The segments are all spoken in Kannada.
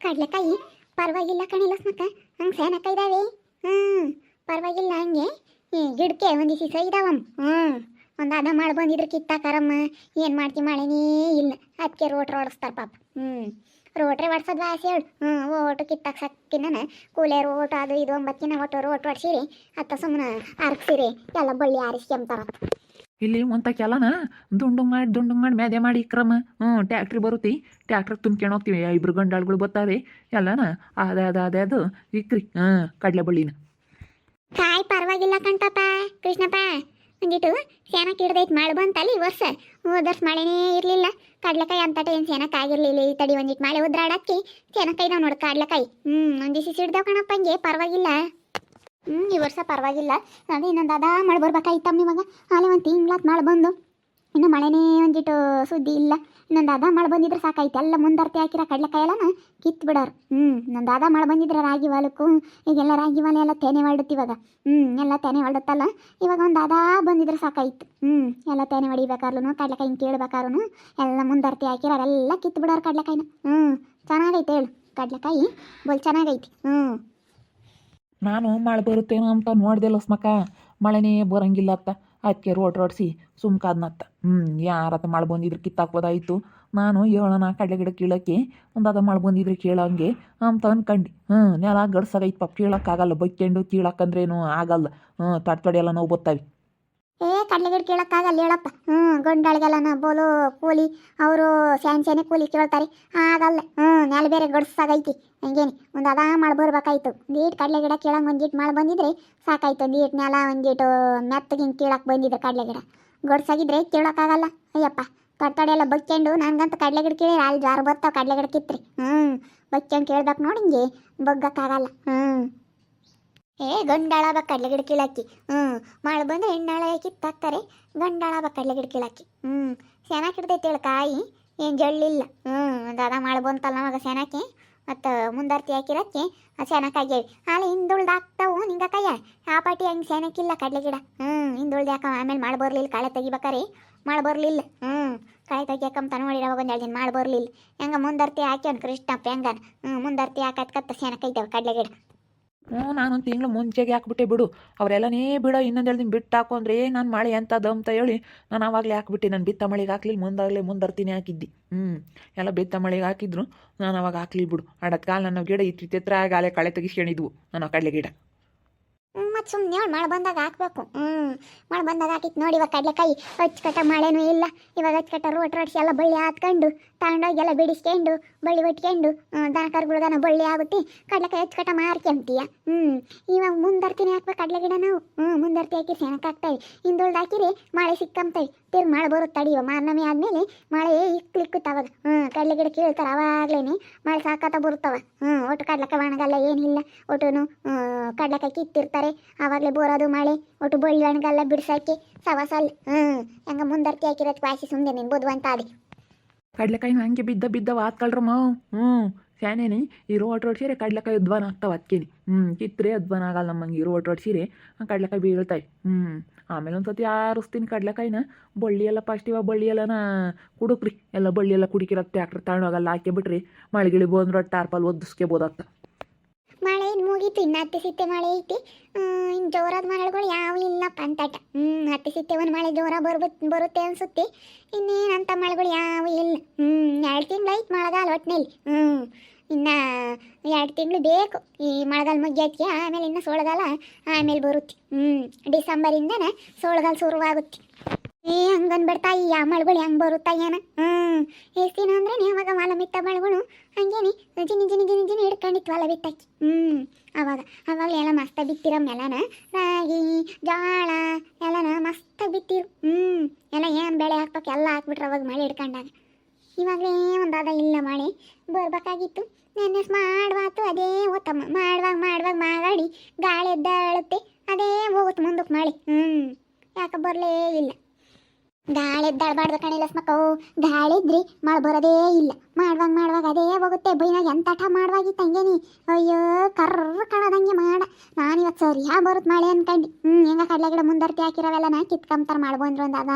ಕಡ್ಲೆಕಾಯಿ ಪರವಾಗಿಲ್ಲ ಕಣಿಲ್ಲ ಸ್ಮಕ್ಕ ಹಂಗೆ ಸೇನಕ್ಕ ಇದ್ದಾವೆ ಹ್ಞೂ ಪರವಾಗಿಲ್ಲ ಹಂಗೆ. ಗಿಡಕ್ಕೆ ಒಂದು ದಿವಸ ಇದಾವಮ್ಮ ಹ್ಞೂ ಒಂದು ಅದ ಮಾಡಿ ಬಂದಿದ್ರೆ ಕಿತ್ತಾಕರಮ್ಮ ಏನು ಮಾಡ್ತಿ ಮಾಡೇನೇ ಇಲ್ಲ. ಅದಕ್ಕೆ ರೋಟ್ರ್ ಓಡಿಸ್ತಾರೆ ಪಾಪ. ಹ್ಞೂ ರೋಟ್ರೆ ಒಡ್ಸೋದು ಆಸೆ ಹೇಳು ಹ್ಞೂ ಓಟು ಕಿತ್ತಾಕ ಸಾಕಿನ ಕೂಲೆ ರೋಟ ಅದು ಇದು ಒಂಬತ್ತಿನ ಒಟ್ಟು ರೋಟ್ ಹೊಡ್ಸಿರಿ ಅತ್ತ ಸುಮ್ಮನೆ ಅರ್ಕ್ಸಿರಿ. ಎಲ್ಲ ಬಳ್ಳಿ ಆರಿಸ್ಕೊಂತಾರ ಇಲ್ಲಿ ಒಂತ ಕೆಲನ ದುಂಡು ಮಾಡಿ ದುಂಡು ಮಾಡಿ, ಮ್ಯಾದೆ ಮಾಡಿ ಕ್ರಮ ಹ್ಞೂ ಟ್ಯಾಕ್ಟ್ರಿ ಬರುತ್ತಿ ಟ್ಯಾಕ್ಟ್ರ್ ತುಂಬ್ಕೊಂಡು ಹೋಗ್ತೀವಿ. ಇಬ್ರು ಗಂಡಾಳುಗಳು ಬರ್ತಾರೆ ಎಲ್ಲನ ಅದ ಅದ ಅದೇ ಅದು ಇಕ್ರಿ. ಹಾಂ ಕಡಲೆ ಬಳ್ಳಿನ. ಕಾಯಿ ಪರವಾಗಿಲ್ಲ ಕಣ್ಪಪ್ಪ ಕೃಷ್ಣಪ್ಪ. ಒಂದಿಟ್ಟು ಸೇನಕ್ಕೆ ಹಿಡ್ದೈತೆ ಮಳೆ ಬಂತಲ್ಲಿ ಈ ವರ್ಷ. ಹೋದ ವರ್ಷ ಮಳೆನೇ ಇರಲಿಲ್ಲ. ಕಡ್ಲೆಕಾಯಿ ಅಂತಟ ಏನು ಸೇನಕ್ಕೆ ಆಗಿರಲಿಲ್ಲ. ಈ ತಡಿ ಒಂದಿಟ್ಟು ಮಳೆ ಉದ್ರಾಡಕ್ಕೆ ಸೇನಕಾಯಿ ಇದಾವೆ ನೋಡಿ ಕಡ್ಲೆಕಾಯಿ. ಹ್ಞೂ ಒಂದು ದಿವಸ ಸಿಡ್ದಾವ್ ಕಣಪ್ಪ, ಹಂಗೆ ಪರವಾಗಿಲ್ಲ. ಹ್ಞೂ ಈ ವರ್ಷ ಪರವಾಗಿಲ್ಲ. ಅದೇ ಇನ್ನೊಂದು ಅದ, ಮಳೆ ಬರ್ಬೇಕಾಯ್ತಮ್ಮ ಇವಾಗ. ಆಲೆ ಒಂದು ತಿಂಗ್ಳಾತ್ ಮಳೆ ಬಂದು. ಇನ್ನು ಮಳೆನೇ ಒಂದಿಟ್ಟು ಸುದ್ದಿ ಇಲ್ಲ. ಇನ್ನೊಂದು ಅದ ಮಳೆ ಬಂದಿದ್ರೆ ಸಾಕಾಯ್ತು. ಎಲ್ಲ ಮುಂದರ್ತಿ ಹಾಕಿರ ಕಡ್ಲೆಕಾಯಿ ಎಲ್ಲನ ಕಿತ್ತು ಬಿಡೋರು. ಹ್ಞೂ ಇನ್ನೊಂದು ಅದ ಮಳೆ ಬಂದಿದ್ರೆ ರಾಗಿ ಹೊಲಕ್ಕೂ ಈಗೆಲ್ಲ ರಾಗಿ ಹೊಲ ಎಲ್ಲ ತೆನೆ ಇವಾಗ. ಹ್ಞೂ ಎಲ್ಲ ತೆನೆ ಹೊಡ್ದತ್ತಲ್ಲ ಇವಾಗ ಒಂದು ಅದಾ ಬಂದಿದ್ರೆ ಸಾಕಾಯ್ತು. ಹ್ಞೂ ಎಲ್ಲ ತೆನೆ ಹೊಡಿಬೇಕಾದ್ರೂ ಕಡಲೆಕಾಯಿ ಕೇಳ್ಬೇಕಾದ್ರೂ ಎಲ್ಲ ಮುಂದರ್ತಿ ಹಾಕಿರೋರೆಲ್ಲ ಕಿತ್ತು ಬಿಡೋರು ಕಡಲೆಕಾಯಿನ ಹ್ಞೂ ಚೆನ್ನಾಗೈತೆ ಹೇಳು. ಕಡಲೆಕಾಯಿ ಬೋಲ್ ಚೆನ್ನಾಗೈತಿ. ಹ್ಞೂ ನಾನು ಮಳೆ ಬರುತ್ತೇನೋ ಅಂತ ನೋಡ್ದೆ ಲಸ್ಮಕ್ಕ, ಮಳೆನೇ ಬರಂಗಿಲ್ಲ ಅತ್ತ. ಅದಕ್ಕೆ ರೋಡ್ ರೋಡ್ಸಿ ಸುಮ್ಕಾದ್ನತ್ತ. ಹ್ಞೂ ಯಾರತ್ತ ಮಳೆ ಬಂದಿದ್ರೆ ಕಿತ್ತಾಕ್ಬೋದಾಯಿತು. ನಾನು ಹೇಳೋಣ ಕಡಲೆ ಗಿಡ ಕೀಳಕ್ಕೆ, ಒಂದಾದ ಮಳೆ ಬಂದಿದ್ರೆ ಕೇಳೋಂಗೆ ಅಂತ ಅನ್ಕಂಡು. ಹ್ಞೂ ನೆಲ ಗಡ್ಸಾಗೈತೆ ಪಾಪ, ಕೀಳಕ್ಕಾಗಲ್ಲ, ಬೈಕೊಂಡು ಕೀಳಕ್ಕಂದ್ರೇನು ಆಗಲ್ಲ. ಹ್ಞೂ ತಡೆ ತಡೆಯೆಲ್ಲ ನೋವು ಬತ್ತಾವೆ. ಏ ಕಡ್ಲೆಗಿಡ ಕೇಳೋಕ್ಕಾಗಲ್ಲ ಹೇಳಪ್ಪ. ಹ್ಞೂ ಗಂಡಾಳಿಗೆಲ್ಲನ ಬೋಲು ಕೂಲಿ, ಅವರು ಸ್ಯಾನ್ ಸ್ಯಾನೆ ಕೂಲಿ ಕೇಳ್ತಾರೆ. ಆಗಲ್ಲ ಹ್ಞೂ ನೆಲ ಬೇರೆ ಗಡ್ಸಾಗೈತಿ. ಹಂಗೇನಿ, ಒಂದು ಅದ ಮಾಡಿ ಬರ್ಬೇಕಾಯ್ತು. ಒಂದೀಟ್ ಕಡಲೆ ಗಿಡ ಕೇಳಂಗೆ ಒಂದೀಟ್ ಮಾಡಿ ಬಂದಿದ್ರೆ ಸಾಕಾಯ್ತು. ಒಂದೀಟ್ ನೆಲ ಒಂದೀಟು ಮೆತ್ತಗೆ ಹಿಂಗೆ ಕೀಳಕ್ಕೆ ಬಂದಿದ್ರೆ ಕಡಲೆ ಗಿಡ. ಗಡ್ಸಾಗಿದ್ರೆ ಕೇಳೋಕ್ಕಾಗಲ್ಲ. ಅಯ್ಯಪ್ಪ ತಡ್ತಡೆ ಎಲ್ಲ ಬಗ್ಕೊಂಡು ನನಗಂತ ಕಡಲೆ ಗಿಡ ಕೇಳಿ ಅಲ್ಲಿ ಜಾರು ಬರ್ತಾವೆ ಕಡಲೆ ಗಿಡ ಕಿತ್ರಿ. ಹ್ಞೂ ಬಗ್ಕೊಂಡು ಕೇಳ್ಬೇಕು ನೋಡಿ ಹಿಂಗೆ, ಬಗ್ಗಕ್ಕಾಗಲ್ಲ. ಹ್ಞೂ ಏ ಗಂಡಾಳ ಬಾ ಕಡಲೆ ಗಿಡ ಕೀಳಾಕಿ. ಹ್ಞೂ ಮಳೆ ಬಂದು ಹೆಣ್ಣಾಳ ಕಿತ್ತಾಕ್ತಾರೆ ಗಂಡಾಳ ಬಾ ಕಡಲೆ ಗಿಡ ಕೀಳಾಕಿ. ಹ್ಞೂ ಚೆನ್ನಾಗಿ ಇಡ್ತೈತೆ ಹೇಳು ಕಾಯಿ. ಏನು ಜಳ್ಳಿಲ್ಲ. ಹ್ಞೂ ಒಂದು ಅದ ಮಳೆ ಬಂತಲ್ಲ ನಮಗೆ ಸೇನಾಕಿ ಮತ್ತು ಮುಂದರ್ತಿ ಹಾಕಿರಕ್ಕೆ ಆ ಹಾಲೆ ಹಿಂದುಳ್ದು ಹಾಕ್ತಾವು ನಿಂಗ ಕಯ್ಯ ಆ ಪಾಟಿ ಹಂಗೆ ಸೆನಕ್ಕಿಲ್ಲ ಕಡಲೆ ಗಿಡ ಹ್ಞೂ ಹಿಂದುಳ್ದು ಆಮೇಲೆ ಮಾಡಿ ಬರಲಿಲ್ಲ, ಕಳೆ ತೆಗಿಬೇಕಾರೆ. ಮಾಡಿ ಬರಲಿಲ್ಲ. ಹ್ಞೂ ಕಳೆ ತೆಗಿಯಕ್ಕಂತ ನೋಡಿ ಅವಾಗ ಒಂದು ಮಳೆ ಬರಲಿಲ್ಲ. ಹೆಂಗೆ ಮುಂದರ್ತಿ ಹಾಕ್ಯಾನ ಕೃಷ್ಣಪ್ಪ ಹೆಂಗನ ಹ್ಞೂ ಮುಂದರ್ತಿ ಹಾಕತ್ಕತ್ತ ಸೆನಕೈತಾವೆ ಕಡಲೆ ಗಿಡ ಹ್ಞೂ, ನಾನೊಂದು ತಿಂಗಳು ಮುಂಚೆಗೆ ಹಾಕ್ಬಿಟ್ಟೆ ಬಿಡು. ಅವರೆಲ್ಲನೇ ಬಿಡೋ, ಇನ್ನೊಂದು ಎರಡು ಬಿಟ್ಟು ಹಾಕು ಅಂದರೆ ನಾನು ಮಳೆ ಎಂಥದ್ದು ಅಂತ ಹೇಳಿ ನಾನು ಆವಾಗಲೇ ಹಾಕ್ಬಿಟ್ಟೆ. ನಾನು ಬಿತ್ತ ಮಳೆಗೆ ಹಾಕ್ಲಿಲ್ಲ, ಮುಂದಾಗಲೇ ಮುಂದರ್ತೀನಿ ಹಾಕಿದ್ದಿ. ಹ್ಞೂ ಎಲ್ಲ ಬಿತ್ತ ಮಳೆಗೆ ಹಾಕಿದ್ರು. ನಾನು ಅವಾಗ ಹಾಕ್ಲಿ ಬಿಡು. ಅಡತ್ ಕಾಲ ನನ್ನ ಗಿಡ ಇತ್ತಿತ್ರ ಆಗಾಲೆ ಕಳೆ ತೆಗಿಸ್ಕೊಂಡಿದ್ವು ಆ ಕಡಲೆ ಗಿಡ. ಮತ್ತು ಸುಮ್ಮನೆ ಮಳೆ ಬಂದಾಗ ಹಾಕ್ಬೇಕು. ಹ್ಞೂ ಮಳೆ ಬಂದಾಗ ಹಾಕಿತ್ತು ನೋಡಿ ಇವಾಗ ಕಡಲೆಕಾಯಿ ಅಚ್ಚುಕಟ್ಟ ಮಳೆನೂ ಇಲ್ಲ. ಇವಾಗ ಅಚ್ಚುಕಟ್ಟ ರೋಟ್ ರೋಟ್ಸಿ ಎಲ್ಲ ಬಳ್ಳಿ ಹಾಕ್ಕೊಂಡು ತಗೊಂಡೋಗಿ ಎಲ್ಲ ಬಿಡಿಸ್ಕೊಂಡು ಬಳ್ಳಿ ಬಿಟ್ಕೊಂಡು ದನ ಕರುಗಳ್ಗನ ಬಳ್ಳಿ ಆಗುತ್ತೆ. ಕಡಲೆಕಾಯಿ ಅಚ್ಚುಕಟ್ಟ ಮಾರ್ಕೊಂತೀಯ ಹ್ಞೂ ಇವಾಗ ಮುಂದರ್ತಿನೇ ಹಾಕ್ಬೇಕು ಕಡಲೆ ಗಿಡ ನಾವು. ಹ್ಞೂ ಮುಂದರ್ತಿ ಹಾಕಿ ಸೆಣಕ್ ಹಾಕ್ತಾವೆ ಹಾಕಿರಿ, ಮಳೆ ಸಿಕ್ಕಂತವೆ ತಿರ್ಗಿ ಮಳೆ ಬರುತ್ತೆ ತಡಿಯೋ ಮಾರ್ನಮಿ ಆದಮೇಲೆ ಮಳೆ ಇಕ್ಲಿಕ್ಕುತ್ತೆ ಅವಾಗ. ಹ್ಞೂ ಕಡಲೆ ಗಿಡ ಕೇಳ್ತಾರೆ ಅವಾಗಲೇ ಮಳೆ ಸಾಕಾತ ಬರುತ್ತವ. ಹ್ಞೂ ಒಟ್ಟು ಕಡಲೆಕಾಯಿ ಒಣಗಲ್ಲ, ಏನಿಲ್ಲ. ಒಟ್ಟುನು ಕಡಲೆಕಾಯಿ ಕಿತ್ತಿರ್ತಾರೆ. ಆವಾಗಲೇ ಬೋರೋದು ಮಳೆ. ಒಟ್ಟು ಬಳ್ಳಿ ಒಣಗಲ್ಲ, ಬಿಡ್ಸಕ್ಕೆ ಸವಾಸಲ್ ಹ್ಞೂ ಹೆಂಗ ಮುಂದರ್ತಿ ಹಾಕಿರೋದು ಕ್ವಾಸಿ ಸುಮ್ಮನೆ ನಿನ್ಬೋದು ಅಂತ ಅದಿ ಕಡ್ಲೆಕಾಯಿ ಹಂಗೆ ಬಿದ್ದ ಬಿದ್ದವ ಹಾಕ್ಕೊಳ್ರಮ್ಮ ಹ್ಞೂ, ಫ್ಯಾನೇನಿ ಈ ರೋಟ್ ಹೊಡ್ಸಿರೆ ಸೀರೆ ಕಡ್ಲೆಕಾಯಿ ಉದ್ವಾನ ಆಗ್ತಾವ ಅದಕ್ಕೇನಿ ಹ್ಞೂ ಕಿತ್ತರೆ ಉದ್ವಾನ ಆಗಲ್ಲ ನಮ್ಮಂಗೆ ಈ ರೋಟ್ ರೋಡ್ ಸೀರೆ ಕಡ್ಲೆಕಾಯಿ ಬೀಳ್ತಾಯಿ. ಹ್ಞೂ, ಆಮೇಲೆ ಒಂದು ಸತಿ ಆರಿಸ್ತೀನಿ ಕಡ್ಲೆಕಾಯಿನ, ಬಳ್ಳಿ ಎಲ್ಲ ಫಸ್ಟ್ ಇವಾಗ ಬಳ್ಳಿ ಎಲ್ಲನ ಕುಡುಕ್ರಿ. ಎಲ್ಲ ಬಳ್ಳಿ ಎಲ್ಲ ಕುಡಿಕಿರೋ ಟ್ಯಾಕ್ಟ್ರ್ ತಗೊಂಡೋಗಲ್ಲ ಹಾಕಿ ಬಿಟ್ರಿ ಮಳೆಗಿಳಿ ಬಂದ್ರೆ ಟಾರ್ಪಲ್ ಮಳೆ ಇನ್ನು ಮುಗೀತು, ಇನ್ನು ಹತ್ತಿ ಸಿತ್ತೆ ಮಳೆ ಐತಿ. ಇನ್ನು ಜೋರಾದ ಮಳೆಗಳು ಯಾವ ಇಲ್ಲಪ್ಪ ಅಂತಾಟ. ಹ್ಞೂ ಹತ್ತಿ ಸಿತ್ತೆ ಒಂದು ಮಳೆ ಜೋರ ಬರ್ಬತ್, ಬರುತ್ತೆ ಅನ್ಸುತ್ತೆ. ಇನ್ನೇನಂತ ಮಳೆಗಳು ಯಾವ ಇಲ್ಲ. ಹ್ಞೂ ಎರಡು ತಿಂಗಳು ಐತೆ ಮಳೆಗಾಲ ಒಟ್ಟಿನಲ್ಲಿ ಹ್ಞೂ ಇನ್ನು ಎರಡು ತಿಂಗಳು ಬೇಕು. ಈ ಮಳೆಗಾಲ ಮುಗಿಯೋಕ್ಕೆ, ಆಮೇಲೆ ಇನ್ನು ಸೋಳಗಾಲ ಆಮೇಲೆ ಬರುತ್ತೆ. ಹ್ಞೂ ಡಿಸೆಂಬರಿಂದನೇ ಸೋಳಗಾಲ ಶುರುವಾಗುತ್ತೆ. ಏ ಹಂಗನ್ಬಿಡ್ತಾ ಈ ಆ ಮಳೆಗಳು ಹೆಂಗೆ ಬರುತ್ತಾ ಏನ? ಹ್ಞೂ ಎಷ್ಟು ದಿನ ಅಂದ್ರೆ ಯಾವಾಗ ಹೊಲ ಮಿತ್ತ ಮಳಗಳು. ಹಂಗೇನಿ ಜಿನಿ ಜಿನಿ ಜಿನಿ ಜಿನಿ ಹಿಡ್ಕೊಂಡಿತ್ತು ಹೊಲ ಬಿತ್ತಾಕಿ ಹ್ಮ್. ಅವಾಗ ಅವಾಗ ಎಲ್ಲ ಮಸ್ತ ಬಿತ್ತಿರ ಮೆಲನ ರಾಗಿ, ಜೋಳ ಎಲ್ಲನ ಮಸ್ತ ಬಿತ್ತಿರು ಹ್ಮ್. ಎಲ್ಲ ಏನು ಬೆಳೆ ಹಾಕ್ಬೇಕು ಎಲ್ಲ ಹಾಕ್ಬಿಟ್ರೆ ಅವಾಗ ಮಳೆ ಹಿಡ್ಕೊಂಡಾಗ. ಇವಾಗಲೇ ಒಂದಾದ ಇಲ್ಲ ಮಳೆ. ಬರ್ಬೇಕಾಗಿತ್ತು. ನೆನ್ನೆ ಮಾಡ್ಬಾತು ಅದೇ ಓತಮ್ಮ ಮಾಡುವಾಗ ಮಾಡುವಾಗ ಮಾಡಿ ಗಾಳಿ ಎದ್ದಾಳುತ್ತೆ. ಅದೇ ಹೋಗುತ್ತೆ ಮುಂದಕ್ಕೆ ಮಳೆ. ಹ್ಞೂ ಯಾಕೆ ಬರಲೇ ಇಲ್ಲ. ಗಾಳಿ ಎದ್ದಾಳ್ಬಾರ್ದು ಕಣಿಲ್ಲ ಸ್ಮಕ್ಕವು ಗಾಳಿ ಇದ್ರಿ ಮಳೆ ಬರೋದೇ ಇಲ್ಲ. ಮಾಡ್ವಾಗ ಮಾಡ್ವಾಗ ಅದೇ ಹೋಗುತ್ತೆ. ಬೈನಾಗ ಎಂತಾಟ ಮಾಡುವಾಗಿತ್ತು ಹಂಗೇನಿ ಅಯ್ಯೋ, ಕರ್ರ ಕಣದಂಗೆ ಮಾಡ. ನಾನು ಇವತ್ತು ಸರಿ ಯಾ ಬರುತ್ತೆ ಮಳೆ ಅನ್ಕಂಡು. ಹ್ಞೂ ಹೆಂಗ ಕಡಲೆ ಗಿಡ ಮುಂದರ್ತಿ ಹಾಕಿರೋವೆಲ್ಲ ನಾ ಕಿತ್ಕೊಂತಾರ ಮಾಡ್ಬಂದ್ರು ಅಂದಾಗ.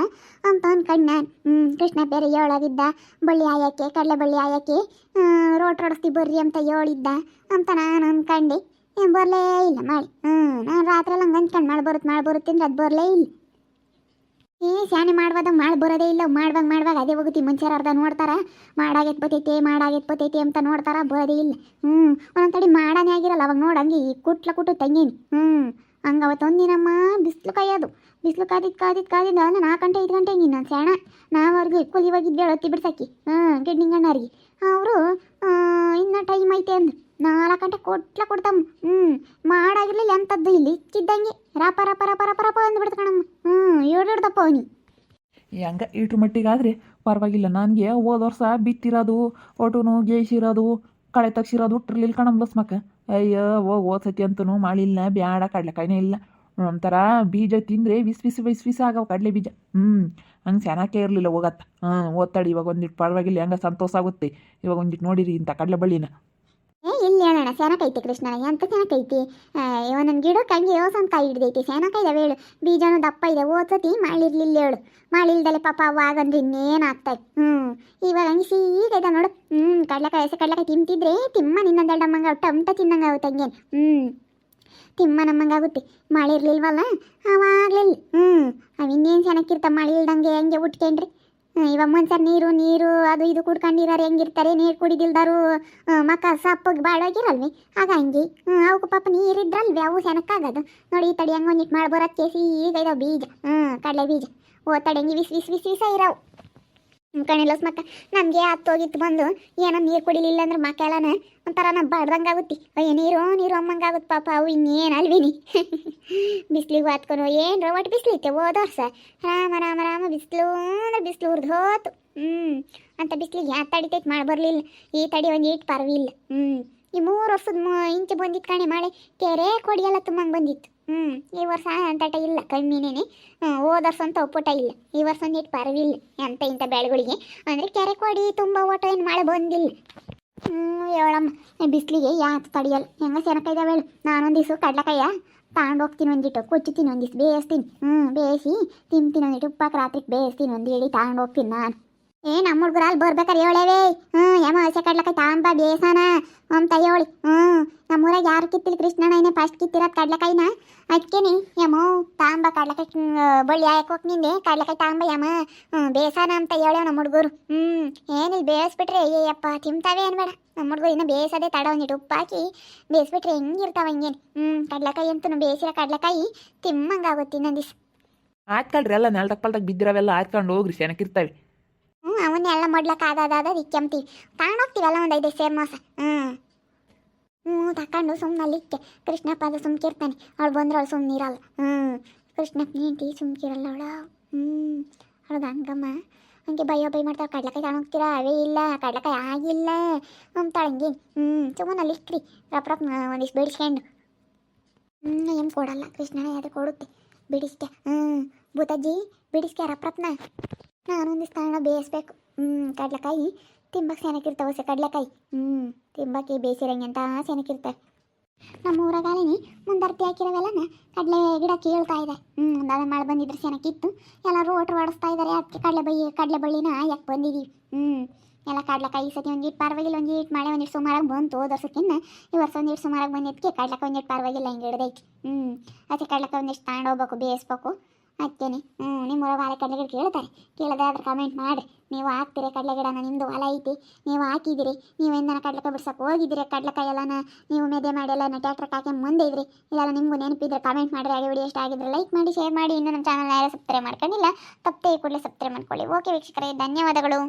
ಅಂತ ಅನ್ಕಂಡು ನಾನು. ಹ್ಞೂ ಕೃಷ್ಣ ಬೇರೆ ಹೇಳೋದಿದ್ದ ಬಳ್ಳಿ ಆಯಕ್ಕೆ ಕಡಲೆ ಬಳ್ಳಿ ಆಯಕ್ಕೆ ರೋಟ್ ರೋಡಿಸ್ತಿ ಬರ್ರಿ ಅಂತ ಹೇಳಿದ್ದ ಅಂತ ನಾನು ಅನ್ಕಂಡೆ. ಬರಲೇ ಇಲ್ಲ ಮಾಡಿ ಹ್ಞೂ ನಾನು ರಾತ್ರಿ ಹಂಗೆ ಅನ್ಕಂಡು. ಮಾಡಿ ಬರುತ್ತೆ ಮಾಡಿ ಬರುತ್ತೆ ಅಂದ್ರೆ ಅದು ಬರಲೇ ಇಲ್ಲ. ಏ ಸ್ಯಾನೆ ಮಾಡುವಾಗ ಮಾಡಿ ಬರೋದೇ ಇಲ್ಲ. ಮಾಡುವಾಗ ಮಾಡುವಾಗ ಅದೇ ಹೋಗುತ್ತೆ. ಮನುಷ್ಯರು ಅರ್ಧ ನೋಡ್ತಾರ. ಮಾಡಾಗೈತೆ ಬತ್ತೈತೆ ಮಾಡಾಗೈತೆ ಬತ್ತೈತೆ ಅಂತ ನೋಡ್ತಾರ. ಬರೋದೇ ಇಲ್ಲ. ಹ್ಞೂ ಒಂದೊಂದು ತಡಿ ಮಾಡಾನೇ ಆಗಿರಲ್ಲ. ಅವಾಗ ನೋಡಂಗೆ ಈ ಕುಟ್ಲ ಕುಟ್ಟು ತಂಗೀನಿ. ಹ್ಞೂ ಹಂಗೆ ಅವತ್ತೊಂದಿನಮ್ಮ ಬಿಸಿಲು ಕಾಯೋದು. ಬಿಸಿಲು ಕಾದಿದ್ದು ಕಾದಿದ್ದು ಕಾದಿದ್ದು ಅಂದ್ರೆ ನಾಲ್ಕು ಗಂಟೆ, ಐದು ಗಂಟೆ ಹಿಂಗೆ ನಾನು ಸ್ಯಾಣ. ಅವ್ರಿಗೆ ಕೂಲಿ ಹೋಗಿದ್ದೆ ಹೊತ್ತಿ ಬಿಡ್ಸಾಕಿ ಹಾಂ ಗಿಡ್ನಿಂಗಣ್ಣರಿಗೆ ಅವರು ಇನ್ನು ಟೈಮ್ ಐತೆ ಅಂದ್ರು. ನಾಲ್ಕು ಗಂಟೆ ಕೊಟ್ಲ ಕೊಡ್ತಮ್ಮ ಹ್ಞೂ ಮಾಡಾಗಿರ್ಲಿಲ್ಲ ಎಂಥದ್ದು ಇಲ್ಲಿ? ಇಕ್ಕಿದ್ದಂಗೆ ರಾಪ ರಾಪ ರಾಪ ರಾಪ, ರಪ ಅಂದ್ಬಿಡ್ತು ಕಣಮ್ಮ. ಹ್ಞೂ ಹಿಡ್ದಪ್ಪ ಅವನಿ. ಹೆಂಗ ಇಟ್ರ ಮಟ್ಟಿಗಾದರೆ ಪರವಾಗಿಲ್ಲ. ನನಗೆ ಹೋದ ವರ್ಷ ಬಿತ್ತಿರೋದು ಒಟುನು ಗೇಯ್ಸಿರೋದು, ಕಳೆ ತಗ್ಸಿರೋದು ಹುಟ್ಟಿರ್ಲಿಲ್ಲ ಕಣಮ್ಮ ಲಸ್ಮಕ್ಕ ಅಯ್ಯೋ ಹೋಗಿ ಹೋದ ಸತಿ ಅಂತೂ ಮಾಡಿಲ್ಲ, ಬ್ಯಾಡ, ಕಡ್ಲೆಕಾಯಿನೇ ಇಲ್ಲ. ಒಂಥರ ಬೀಜ ತಿಂದರೆ ವಿಸ್ ವಿಸ್ ವಿಸ್ ವಿಸ್ ಆಗವು ಕಡಲೆ ಬೀಜ. ಹ್ಞೂ ಹಂಗೆ ಚೆನ್ನಾಗೇ ಇರಲಿಲ್ಲ ಹೋಗತ್ತ. ಹಾಂ ಓದ್ತಾಡಿ ಇವಾಗ ಒಂದಿಟ್ಟು ಪರವಾಗಿಲ್ಲ. ಹೆಂಗೆ ಸಂತೋಷ ಆಗುತ್ತೆ? ಇವಾಗ ಒಂದಿಟ್ಟು ನೋಡಿರಿ ಇಂಥ ಕಡಲೆ ಬಳ್ಳಿನ. ಏ, ಇಲ್ಲಿ ಹೇಳೋಣ ಸೆನಕೈತಿ ಕೃಷ್ಣ ಎಂತ ಸೆನಕೈತಿ ನನ್ನ ಗಿಡಕ್ಕೆ ಹಂಗೆ ಯೋಸನ್ ಕಾಯಿ ಹಿಡ್ದೈತಿ ಸೆನಕೈದ ಹೇಳು ಬೀಜನೂ ದಪ್ಪ ಇದೆ ಓದ್ಸತಿ ಮಾಡಿರ್ಲಿಲ್ಲ ಹೇಳು. ಮಾಡಿಲ್ದಲೆ ಪಾಪ ಅವಾಗ ಅಂದ್ರೆ ಇನ್ನೇನು ಆಗ್ತಾಯಿ? ಹ್ಞೂ ಇವಾಗ ಹಂಗೆ ಸೀಗೈದ ನೋಡು. ಹ್ಞೂ ಕಡಲೆಕಾಯಿ ಎಸೆ ಕಡಲೆಕಾಯಿ ತಿಂತಿದ್ರೆ ತಿಮ್ಮ ನಿನ್ನದೆರಡಮ್ಮಂಗ ಒಟ್ಟು ಅಮ್ಟ ತಿನ್ನಂಗೆ ಆಗುತ್ತೆ ಹಂಗೇನು? ಹ್ಞೂ ತಿಮ್ಮ ನಮ್ಮಂಗಾಗುತ್ತೆ ಮಳೆ ಇರ್ಲಿಲ್ವಲ್ಲ ಅವಾಗ್ಲಿಲ್ಲ ಹ್ಞೂ ಅವಿನ್ನೇನು ಚೆನ್ನಾಗಿರ್ತ ಮಳೆ ಇಲ್ದಂಗೆ ಹೆಂಗೆ ಉಟ್ಕೊಂಡ್ರಿ ಇವಾಗ ಮನ್ಸರ್ ನೀರು ನೀರು, ಅದು ಇದು ಕುಡ್ಕೊಂಡಿರೋರು ಹೆಂಗಿರ್ತಾರೆ, ನೀರು ಕುಡಿದಿಲ್ದಾರು ಮಕ್ಕ ಸಪ್ಪಗೆ ಬಾಳೋಗಿರಲ್ವಿ ಆಗ ಹಂಗೆ ಅವಕ್ಕೂ ಪಾಪ ನೀರಿದ್ರಲ್ವಿ, ಅವು ಸೆನಕ್ಕಾಗದು ನೋಡಿ, ಈ ತಡಿ ಹಂಗೆ ಒಂದಿಟ್ಟು ಮಾಡಿ ಬರೋಕ್ಕೆ ಈಗ ಇದಾವೆ ಬೀಜ. ಹ್ಞೂ ಕಡಲೆ ಬೀಜ. ಓ, ತಡೆ, ಹಂಗೆ ವಿಸ್ ವಿಸ್ ವಿಸ್, ವಿಸ ಇರಾವು. ಕಣಿಲ್ಲ ಮಕ್ಕ ನಮಗೆ ಹತ್ತೋಗಿತ್ತು ಬಂದು, ಏನೋ ನೀರು ಕುಡಿಲಿಲ್ಲ ಅಂದ್ರೆ ಮಕ್ಕಳನ ಒಂಥರ ನಮ್ಮ ಬಡ್ದಂಗೆ ಆಗುತ್ತೆ. ಅಯ್ಯೋ, ನೀರು ನೀರು ಅಮ್ಮಂಗೆ ಆಗುತ್ತೆ ಪಾಪ, ಅವು ಇನ್ನೇನು ಅಲ್ವಿನಿ? ಬಿಸ್ಲಿಗೆ ಹಾತ್ಕೊಂಡು ಏನು ಒಟ್ಟು ಬಿಸಿಲಿತ್ತೆ ವರ್ಷ. ರಾಮ ರಾಮ ರಾಮ, ಬಿಸಿಲು ಅಂದ್ರೆ ಬಿಸಿಲು ಹುರಿದು ಹೋತು. ಹ್ಞೂ ಅಂತ ಬಿಸ್ಲಿಗೆ ಯಾವ ತಡಿತೈತೆ ಮಾಡಿ ಬರಲಿಲ್ಲ. ಈ ತಡಿ ಒಂದು ಈಟ್ ಪರವಿಲ್ಲ. ಹ್ಞೂ ಈ ಮೂರು ವರ್ಷದ ಇಂಚು ಬಂದಿತ್ತು ಕಣೆ ಮಾಡಿ ಕೆರೆ ಕೊಡಿಯೆಲ್ಲ ತುಂಬಂಗೆ ಬಂದಿತ್ತು. ಹ್ಞೂ ಈ ವರ್ಷ ಅಂತಟ ಇಲ್ಲ ಕಮ್ಮಿನೇ ಹೋದ ವರ್ಷ ಅಂತ ಒಪ್ಪುಟ ಇಲ್ಲ. ಈ ವರ್ಷ ಒಂದಿಟ್ಟು ಪರವಿಲ್ಲ ಎಂತ ಇಂಥ ಬೆಳೆಗಳಿಗೆ ಅಂದರೆ ಕೆರೆ ಕೊಡಿ, ತುಂಬ ಓಟ ಏನು ಮಳೆ ಬಂದಿಲ್ಲ. ಹ್ಞೂ ಹೇಳಮ್ಮ ಬಿಸಿಲಿಗೆ ಯಾತು ತಡಿಯಲ್ಲ. ಹೆಂಗ ಸೆನಕಾಯ್ದಾವೆ ನಾನೊಂದು ದಿವಸ ಕಡ್ಲೆಕಾಯ ತಗೊಂಡು ಹೋಗ್ತೀನಿ ಒಂದಿಟ್ಟು ಕೊಚ್ಚುತ್ತೀನಿ ಒಂದಿವ್ಸ ಬೇಯಿಸ್ತೀನಿ. ಹ್ಞೂ ಬೇಯಿಸಿ ತಿಂತೀನಿ ಒಂದಿಟ್ಟು ಉಪ್ಪಕ್ಕೆ ರಾತ್ರಿಗೆ ಬೇಯಿಸ್ತೀನಿ ಒಂದು ಹೇಳಿ ತಗೊಂಡು ಹೋಗ್ತೀನಿ ನಾನು. ಏ ನಮ್ಮ ಹುಡುಗರು ಅಲ್ಲಿ ಬರ್ಬೇಕಾರೆ ಹೇಳೇವೇ ಹ್ಞೂ ಯಮ ಹಸೆ ಕಡ್ಲಕ್ಕ ತಾಂಬ ಬೇಸನ. ಅಂತ ಹೇಳಿ. ಹ್ಞೂ ನಮ್ಮೂರಾಗ ಯಾರು ಕಿತ್ತಿಲ್ಲ ಕೃಷ್ಣಣ್ಣ ಏನೇ ಫಸ್ಟ್ ಕಿತ್ತಿರೋದು ಕಡ್ಲಕಾಯಿನ. ಅದಕ್ಕೇನೆ ಯಮೋ ತಾಂಬ ಕಡ್ಲೆಕಾಯಿ ಬಳ್ಳಿ ಹಾಕಿ ಹೋಗಿ ನಿಂದೆ. ಕಡ್ಲಕಾಯಿ ತಾಂಬ ಯಮ. ಹ್ಞೂ ಬೇಸನ ಅಂತ ಹೇಳ್ಯಾವ ನಮ್ಮ ಹುಡುಗರು. ಹ್ಞೂ ಏನಿಲ್ಲ ಬೇಯಿಸ್ಬಿಟ್ರೆ ಏಯಪ್ಪ, ತಿಂತಾವೆ ಏನು ಬೇಡ ನಮ್ಮ ಹುಡುಗರು ಇನ್ನೂ ಬೇಯಿಸೋದೇ ತಡ ಒಂದಿಟ್ಟು ಉಪ್ಪು ಹಾಕಿ ಬೇಯಿಸ್ಬಿಟ್ರೆ ಹೆಂಗಿರ್ತಾವ ಹಂಗೇನು. ಹ್ಞೂ ಕಡ್ಲಕಾಯಿ ಅಂತೂ ಬೇಯಿಸಿರೋ ಕಡ್ಲಕಾಯಿ ತಿಮ್ಮಂಗಾಗುತ್ತೆ ಇನ್ನೊಂದು ದಿವ್ಸ. ಆಯ್ತ್ಕಳ್ರಿ ಎಲ್ಲ ನೆಲ್ದಾಗ ಪಲ್ದಾಗ ಬಿದ್ದಿರವೆಲ್ಲ ಆಯ್ತ್ಕೊಂಡು ಹೋಗ್ರಿ ಚೆನ್ನಾಗಿರ್ತವೆ ಹ್ಞೂ ಅವನ್ನೆಲ್ಲ ಮಾಡ್ಲಕ್ಕೆ ಆದಾದ ಇಕ್ಕೆಂಬ್ತೀವಿ ತಗೊಂಡೋಗ್ತೀವಲ್ಲ ಒಂದು ಐದೈದು ಸೇರ್ ಮಾಸ. ಹ್ಞೂ ಹ್ಞೂ ತಕೊಂಡು ಸುಮ್ಮನೆ ಅಲ್ಲಿ ಇಕ್ಕೆ. ಕೃಷ್ಣಪ್ಪ ಅದು ಸುಮ್ಕಿರ್ತಾನೆ. ಅವಳು ಬಂದ್ರೆ ಅವಳು ಸುಮ್ಮನಿರಲ್ಲ ಹ್ಞೂ ಕೃಷ್ಣಪ್ಪ ನೀಂತಿ ಸುಮ್ಕಿರಲ್ಲ ಅವಳು. ಹ್ಞೂ ಅವಳು ಹಂಗಮ್ಮ? ಹಂಗೆ ಭಯ ಭಯ ಮಾಡ್ತಾವೆ ಕಡ್ಲೆಕಾಯಿ ತಗೊಂಡೋಗ್ತೀರಾ ಅವೇ ಇಲ್ಲ. ಕಡ್ಲಕಾಯಿ ಆಗಿಲ್ಲ. ಅಂತಾಳೆ ಹಂಗೆ. ಹ್ಞೂ ಸುಮ್ಮನೆ ಅಲ್ಲಿ ಇಕ್ರಿ ರಪ್ಪ ರಪ್ಪ ಒಂದಿಷ್ಟು ಬಿಡಿಸ್ಕೊಂಡು. ಹ್ಞೂ ಏನು ಕೊಡಲ್ಲ. ಕೃಷ್ಣನ ಯಾರು ಕೊಡುತ್ತೆ. ಬಿಡಿಸ್ಕೆ. ಹ್ಞೂ ಭೂತಜ್ಜಿ ಬಿಡಿಸ್ಕೆ ರಪ್ಪ ಒಂದು ಸ್ಥಾನ ಬೇಯಿಸ್ಬೇಕು. ಹ್ಞೂ ಕಡ್ಲೆಕಾಯಿ. ತಿಂಬಕ್ಕೆ ಚೆನ್ನಾಗಿರ್ತಾವೆ ಹೊಸ ಕಡ್ಲೆಕಾಯಿ. ಹ್ಞೂ ತಿಂಬಕ್ಕೆ ಬೇಯಿಸಿರಂಗೆ ಅಂತ ಚೆನ್ನಾಗಿರ್ತವೆ ನಮ್ಮ ಊರಾಗಾಲಿನಿ ಮುಂದರ್ತಿ ಹಾಕಿರೋವೆಲ್ಲನ ಕಡಲೆ ಗಿಡ ಕೇಳ್ತಾ ಇದೆ. ಹ್ಞೂ ಅದನ್ನ ಮಾಡಿ ಬಂದಿದ್ರೆ ಚೆನ್ನಾಗಿತ್ತು ಎಲ್ಲರೂ ಓಟ್ರು ಓಡಿಸ್ತಾ ಇದ್ದಾರೆ ಅದಕ್ಕೆ ಕಡಲೆ ಬೈ, ಕಡಲೆ ಬಳ್ಳಿನ ಯಾಕೆ ಬಂದಿದ್ದೀವಿ ಹ್ಞೂ ಎಲ್ಲ ಕಡಲೆಕಾಯಿ ಸತಿ ಒಂದಿಟ್ಟು ಪರವಾಗಿಲ್ಲ ಒಂದಿಟ್ಟು ಮಳೆ ಒಂದಿಟ್ಟು ಸುಮಾರಾಗಿ ಬಂತು. ಹೋದ ವರ್ಷಕ್ಕಿನ್ನ ಈ ವರ್ಷ ಒಂದಿಟ್ಟು ಸುಮಾರಾಗಿ ಬಂದಿದ್ದಕ್ಕೆ ಕಡ್ಲೆಕಾಯಿ ಒಂದಿಟ್ಟು ಪರವಾಗಿಲ್ಲ, ಹಿಂಗೆ ಹಿಡ್ದೈತಿ. ಹ್ಞೂ ಅದಕ್ಕೆ ಕಡ್ಲೆಕಾಯಿ ಒಂದಿಷ್ಟು ತಗೊಂಡು ಹೋಗ್ಬೇಕು, ಬೇಯಿಸ್ಬೇಕು. ಅದಕ್ಕೇನೆ ಹ್ಞೂ, ನಿಮ್ಮ ಊರಾಗ ಕಡಲೆಗಿಡ ಕಡಲೆ ಗಿಡ ಕೇಳ್ತಾರೆ ಕೇಳೋದಾದ್ರೆ ಕಮೆಂಟ್ ಮಾಡಿ. ನೀವು ಹಾಕ್ತೀರಿ ಕಡಲೆ ಗಿಡನ ನಿಮ್ಮದು ಹೊಲ ಐತಿ. ನೀವು ಹಾಕಿದಿರಿ ನೀವು ಎಂದನ ಕಡ್ಲೆಕಾಯಿ ಬಿಡ್ಸಕ್ಕೆ ಹೋಗಿದ್ದೀರಿ. ಕಡಲೆಕಾಯಿ ಎಲ್ಲನ ನೀವು ಮೆದೆ ಮಾಡಿ ಎಲ್ಲ ಟ್ಯಾಕ್ಟ್ರ್ ಹಾಕಿ ಮುಂದೆ ಇದ್ರಿ. ಇದೆಲ್ಲ ನಿಮಗೂ ನೆನಪಿದ್ರೆ ಕಮೆಂಟ್ ಮಾಡಿರಿ ಹಾಗೆ ವಿಡಿಯೋ ಇಷ್ಟ ಆಗಿದ್ರೆ ಲೈಕ್ ಮಾಡಿ ಶೇರ್ ಮಾಡಿ. ಇನ್ನೂ ನಮ್ಮ ಚಾನಲ್ ಯಾರು ಸಬ್ಸ್ಕ್ರೈಬ್ ಮಾಡ್ಕೊಂಡಿಲ್ಲ, ತಪ್ಪೇ ಕೂಡಲೇ ಸಬ್ಸ್ಕ್ರೈಬ್ ಮಾಡ್ಕೊಳ್ಳಿ. ಓಕೆ ವೀಕ್ಷಕರೇ, ಧನ್ಯವಾದಗಳು.